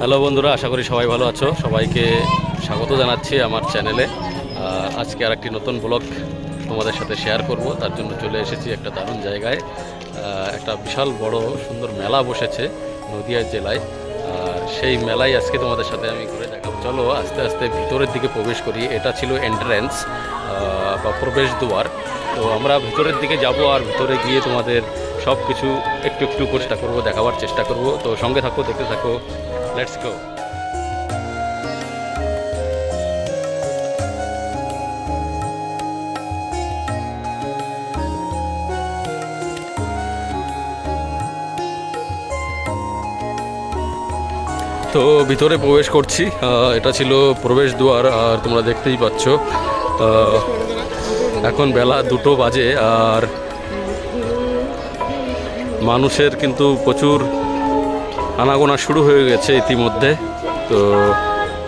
Hello বন্ধুরা, আশা করি সবাই ভালো আছো। সবাইকে স্বাগত জানাচ্ছি আমার চ্যানেলে। আজকে আর একটি নতুন ব্লগ তোমাদের সাথে শেয়ার করব। তার জন্য চলে এসেছি একটা দারুণ জায়গায়। একটা বিশাল বড় সুন্দর মেলা বসেছে নদিয়া জেলায়। আর সেই মেলাই আজকে তোমাদের সাথে আমি ঘুরে দেখাবো। চলো, আস্তে আস্তে ভিতরের দিকে প্রবেশ করি। এটা ছিল এন্ট্রান্স বা প্রবেশ দুয়ার। তো আমরা ভিতরের দিকে যাব আর ভিতরে গিয়ে তোমাদের সব কিছু একটু একটু চেষ্টা করব, দেখাবার চেষ্টা করব। তো সঙ্গে থাকো, দেখতে থাকো। লেটস গো তো ভিতরে প্রবেশ করছি। এটা ছিল প্রবেশ দুয়ার, আর তোমরা দেখতেই পাচ্ছ এখন বেলা দুটো বাজে, আর মানুষের কিন্তু প্রচুর আনাগোনা শুরু হয়ে গেছে ইতিমধ্যে। তো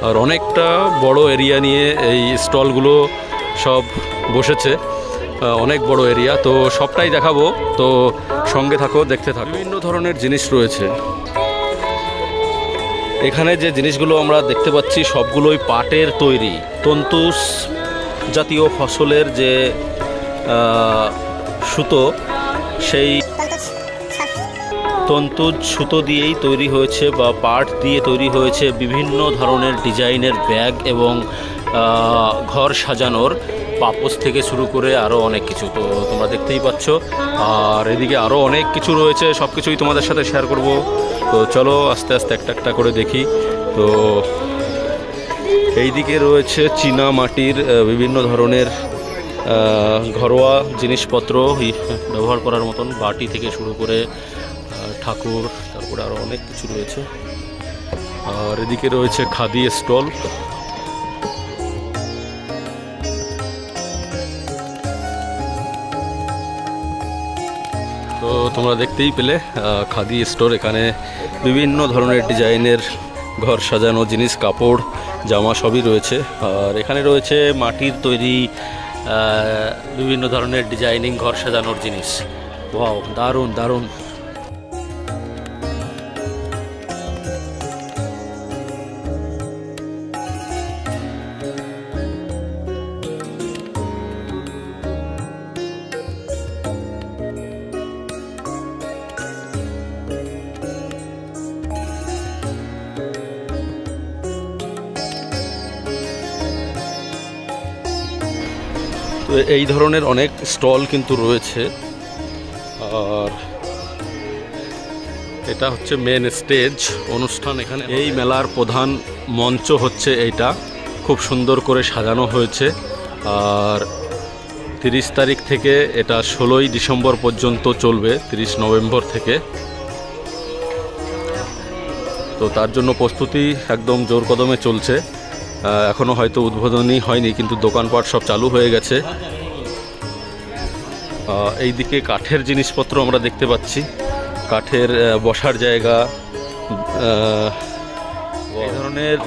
আর অনেকটা বড় এরিয়া নিয়ে এই স্টলগুলো সব বসেছে। অনেক বড় এরিয়া। তো সবটাই দেখাবো। তো সঙ্গে থাকো, দেখতে থাকো। বিভিন্ন ধরনের জিনিস রয়েছে। এখানে যে জিনিসগুলো আমরা দেখতে পাচ্ছি, সবগুলোই পাটের তৈরি। তন্তুস জাতীয় ফসলের যে সুতো, সেই তন্তুজ সুতো দিয়েই তৈরি হয়েছে বা পাট দিয়ে তৈরি হয়েছে বিভিন্ন ধরনের ডিজাইনের ব্যাগ এবং ঘর সাজানোর পাপোস থেকে শুরু করে আরও অনেক কিছু। তো তোমরা দেখতেই পাচ্ছ। আর এদিকে আরও অনেক কিছু রয়েছে সব কিছুই তোমাদের সাথে শেয়ার করব। তো চলো আস্তে আস্তে একটা একটা করে দেখি। তো এইদিকে রয়েছে চীনা মাটির বিভিন্ন ধরনের ঘরোয়া জিনিসপত্র। ব্যবহার করার মতন বাটি থেকে শুরু করে ঠাকুর, তারপরে আরও অনেক কিছু রয়েছে। আর এদিকে রয়েছে খাদি স্টল। তো তোমরা দেখতেই পেলে খাদি স্টোর এখানে বিভিন্ন ধরনের ডিজাইনের ঘর সাজানো জিনিস, কাপড়, জামা সবই রয়েছে। আর এখানে রয়েছে মাটির তৈরি বিভিন্ন ধরনের ডিজাইনিং ঘর সাজানোর জিনিস। ওয়াও দারুণ দারুণ। এই ধরনের অনেক স্টল কিন্তু রয়েছে। আর এটা হচ্ছে মেন স্টেজ অনুষ্ঠান এখানে। এই মেলার প্রধান মঞ্চ হচ্ছে এইটা। খুব সুন্দর করে সাজানো হয়েছে। আর তিরিশ তারিখ থেকে এটা ষোলোই ডিসেম্বর পর্যন্ত চলবে, তিরিশ নভেম্বর থেকে। তো তার জন্য প্রস্তুতি একদম জোর কদমে চলছে। আহ, এখনও হয়তো উদ্বোধনী হয়নি কিন্তু দোকানপাট সব চালু হয়ে গেছে। এইদিকে কাঠের জিনিসপত্র আমরা দেখতে পাচ্ছি। কাঠের বসার জায়গা এই ধরনের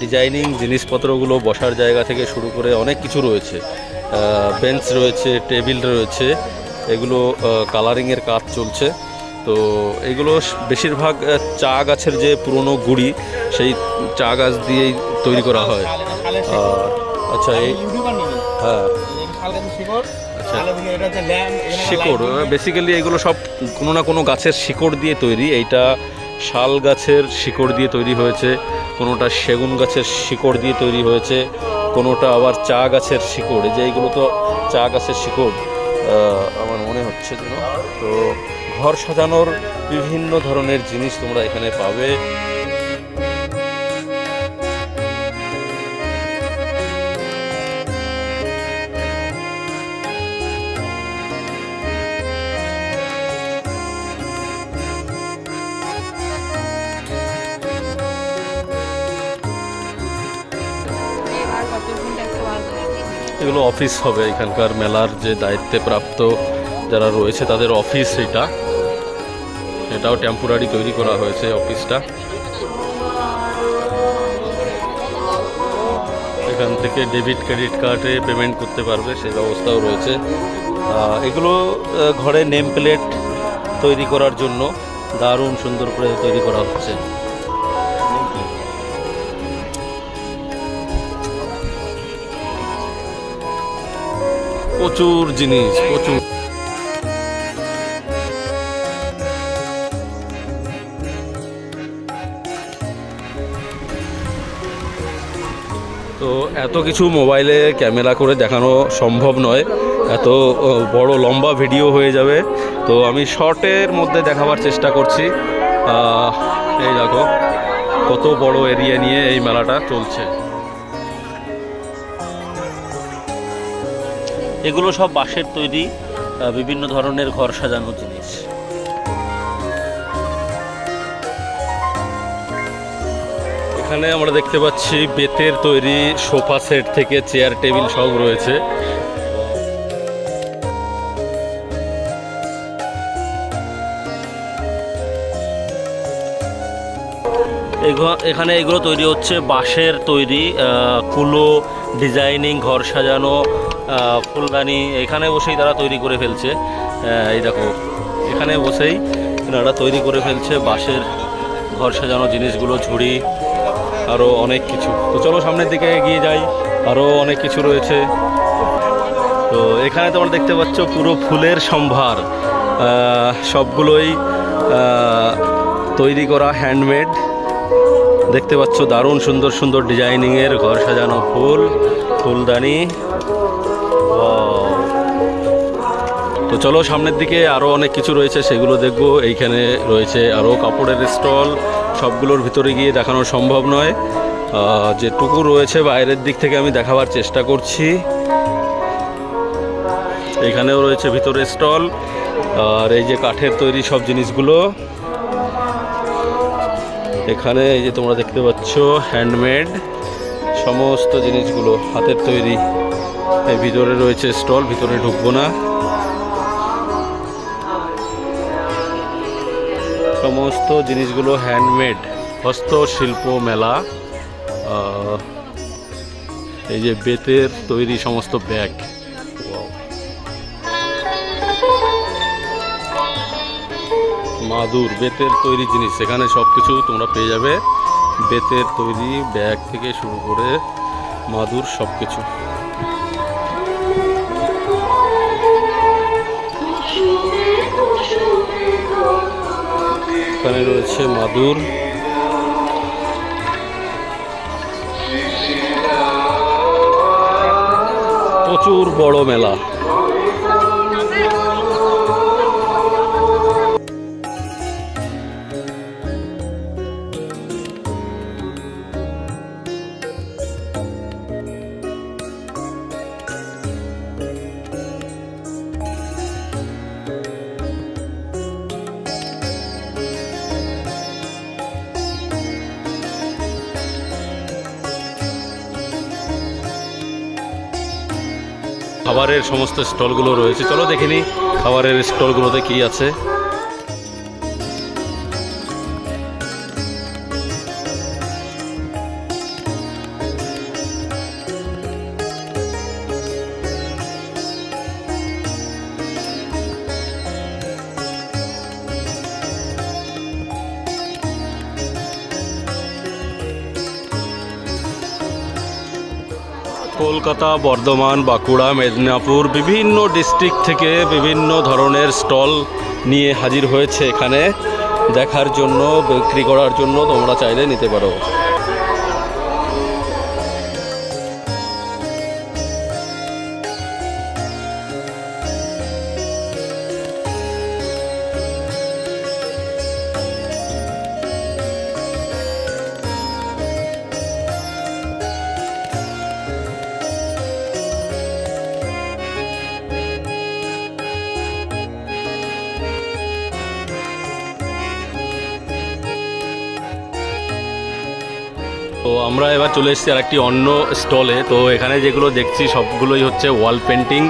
ডিজাইনিং জিনিসপত্রগুলো বসার জায়গা থেকে শুরু করে অনেক কিছু রয়েছে। বেঞ্চ রয়েছে টেবিল রয়েছে এগুলো কালারিংয়ের কাজ চলছে। তো এগুলো বেশিরভাগ চা গাছের যে পুরনো গুড়ি সেই চা গাছ দিয়েই তৈরি করা হয়। আর আচ্ছা এই হ্যাঁ। আচ্ছা। শিকড় বেসিক্যালি এগুলো সব কোনো না কোনো গাছের শিকড় দিয়ে তৈরি। এইটা শাল গাছের শিকড় দিয়ে তৈরি হয়েছে কোনোটা সেগুন গাছের শিকড় দিয়ে তৈরি হয়েছে কোনোটা আবার চা গাছের শিকড়। এই যে এইগুলো তো চা গাছের শিকড় আমার মনে হচ্ছে যেন। তো ঘর সাজানোর বিভিন্ন ধরনের জিনিস তোমরা এখানে পাবে। এগুলো অফিস হবে। এখানকার মেলার যে দায়িত্বে প্রাপ্ত যারা রয়েছে, তাদের অফিস এটা। এটাও টেম্পোরারি তৈরি করা হয়েছে অফিসটা এখান থেকে ডেবিট ক্রেডিট কার্ডে পেমেন্ট করতে পারবে সেই ব্যবস্থাও রয়েছে। এগুলো ঘরে নেম প্লেট তৈরি করার জন্য দারুণ সুন্দর করে তৈরি করা হচ্ছে। প্রচুর জিনিস, প্রচুর। তো এত কিছু মোবাইলে ক্যামেরা করে দেখানো সম্ভব নয়। এত বড় লম্বা ভিডিও হয়ে যাবে। তো আমি শর্টের মধ্যে দেখাবার চেষ্টা করছি। এই দেখো, কত বড় এরিয়া নিয়ে এই মেলাটা চলছে। এগুলো সব বাঁশের তৈরি বিভিন্ন ধরনের ঘর সাজানো জিনিস। এখানে আমরা দেখতে পাচ্ছি বেতের তৈরি সোফা সেট থেকে চেয়ার টেবিল সব রয়েছে। এখানে এগুলো তৈরি হচ্ছে বাঁশের তৈরি আহ, কুলো ডিজাইনিং ঘর সাজানো ফুলদানি এখানে বসেই তারা তৈরি করে ফেলছে। এই দেখো, এখানে বসেই এনারা তৈরি করে ফেলছে বাঁশের ঘর সাজানো জিনিসগুলো, ঝুড়ি আরও অনেক কিছু। তো চলো সামনের দিকে এগিয়ে যাই আরও অনেক কিছু রয়েছে। তো এখানে তোমরা দেখতে পাচ্ছ পুরো ফুলের সম্ভার। সবগুলোই তৈরি করা হ্যান্ডমেড দেখতে পাচ্ছ দারুণ সুন্দর সুন্দর ডিজাইনিংয়ের ঘর সাজানো ফুল, ফুলদানি। তো চলো সামনের দিকে আরও অনেক কিছু রয়েছে, সেগুলো দেখব। এইখানে রয়েছে আরও কাপড়ের স্টল, সবগুলোর ভিতরে গিয়ে দেখানো সম্ভব নয়। যেটুকু রয়েছে বাইরের দিক থেকে আমি দেখাবার চেষ্টা করছি। এখানেও রয়েছে ভিতরে স্টল, আর এই যে কাঠের তৈরি সব জিনিসগুলো। এখানে এই যে তোমরা দেখতে পাচ্ছ হ্যান্ডমেড সমস্ত জিনিসগুলো, হাতের তৈরি। ভিতরে রয়েছে স্টল, ভিতরে ঢুকবো না। সমস্ত জিনিসগুলো হ্যান্ডমেড হস্তশিল্প মেলা এই যে বেতের তৈরি সমস্ত ব্যাগ। মাদুর, বেতের তৈরি জিনিস এখানে সব কিছু তোমরা পেয়ে যাবে। বেতের তৈরি ব্যাগ থেকে শুরু করে মাদুর সব কিছু এখানে রয়েছে মাদুর। প্রচুর বড় মেলা। খাবারের সমস্ত স্টলগুলো রয়েছে। চলো দেখিনি খাবারের স্টলগুলোতে কি আছে। কলকাতা, বর্ধমান, বাঁকুড়া, মেদিনীপুর বিভিন্ন ডিস্ট্রিক্ট থেকে বিভিন্ন ধরনের স্টল নিয়ে হাজির হয়েছে এখানে। দেখার জন্য, বিক্রি করার জন্য তোমরা চাইলে নিতে পারো। তো আমরা এবার চলে এসেছি আর একটি অন্য স্টলে। তো এখানে যেগুলো দেখছি সবগুলোই হচ্ছে ওয়াল পেন্টিং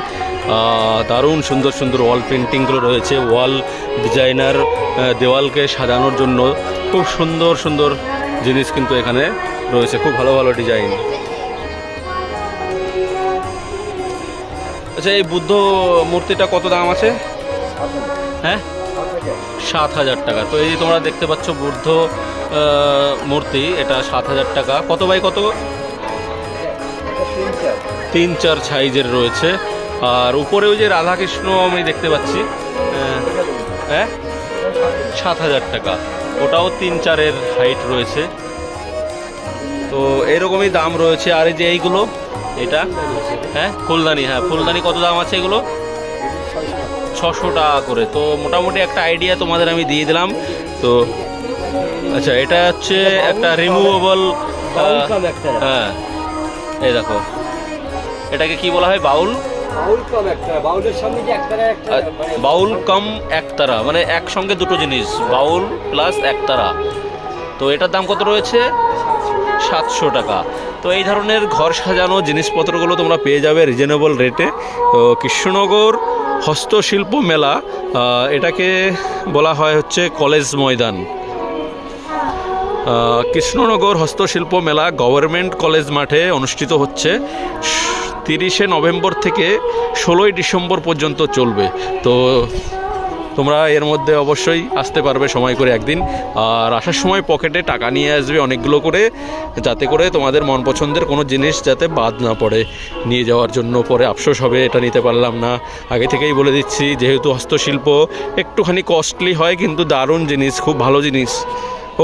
দারুণ সুন্দর সুন্দর ওয়াল পেন্টিংগুলো রয়েছে। ওয়াল ডিজাইনার দেওয়ালকে সাজানোর জন্য খুব সুন্দর সুন্দর জিনিস কিন্তু এখানে রয়েছে। খুব ভালো ভালো ডিজাইন আচ্ছা এই বুদ্ধ মূর্তিটা কত দাম আছে? হ্যাঁ? সাত হাজার টাকা। তো এই যে তোমরা দেখতে পাচ্ছ বুদ্ধ মূর্তি, এটা সাত হাজার টাকা। কত বাই কত? তিন চার সাইজের রয়েছে। আর উপরে ওই যে রাধাকৃষ্ণ আমি দেখতে পাচ্ছি হ্যাঁ? সাত হাজার টাকা। ওটাও তিন চারের হাইট রয়েছে। তো এরকমই দাম রয়েছে। আর এই যে এইগুলো, এটা? হ্যাঁ? ফুলদানি হ্যাঁ ফুলদানি কত দাম আছে এগুলো? ছশো টাকা করে। তো মোটামুটি একটা আইডিয়া তোমাদের আমি দিয়ে দিলাম। তো আচ্ছা এটা হচ্ছে একটা রিমুভেবল হ্যাঁ এই দেখো। এটাকে কি বলা হয়? বাউল? কম আ- বাউল কাম একতারা মানে একসঙ্গে দুটো জিনিস বাউল প্লাস একতারা। তো এটার দাম কত রয়েছে? সাতশো টাকা। তো এই ধরনের ঘর সাজানো জিনিসপত্রগুলো তোমরা পেয়ে যাবে রিজনেবল রেটে তো কৃষ্ণনগর হস্তশিল্প মেলা এটাকে বলা হয় হচ্ছে কলেজ ময়দান। কৃষ্ণনগর হস্তশিল্প মেলা গভর্নমেন্ট কলেজ মাঠে অনুষ্ঠিত হচ্ছে, তিরিশে নভেম্বর থেকে ষোলোই ডিসেম্বর পর্যন্ত চলবে। তো তোমরা এর মধ্যে অবশ্যই আসতে পারবে সময় করে একদিন। আর আসার সময় পকেটে টাকা নিয়ে আসবে অনেকগুলো করে, যাতে করে তোমাদের মন পছন্দের কোনো জিনিস যাতে বাদ না পড়ে। নিয়ে যাওয়ার জন্য পরে আফসোস হবে, এটা নিতে পারলাম না। আগে থেকেই বলে দিচ্ছি, যেহেতু হস্তশিল্প একটুখানি কস্টলি হয়, কিন্তু দারুণ জিনিস, খুব ভালো জিনিস।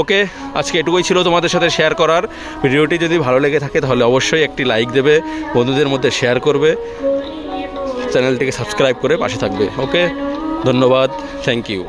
ওকে, আজকে এটুকুই ছিল তোমাদের সাথে শেয়ার করার। ভিডিওটি যদি ভালো লেগে থাকে, তাহলে অবশ্যই একটি লাইক দেবে, বন্ধুদের মধ্যে শেয়ার করবে। চ্যানেলটিকে সাবস্ক্রাইব করে পাশে থাকবে, ওকে? ধন্যবাদ থ্যাংক ইউ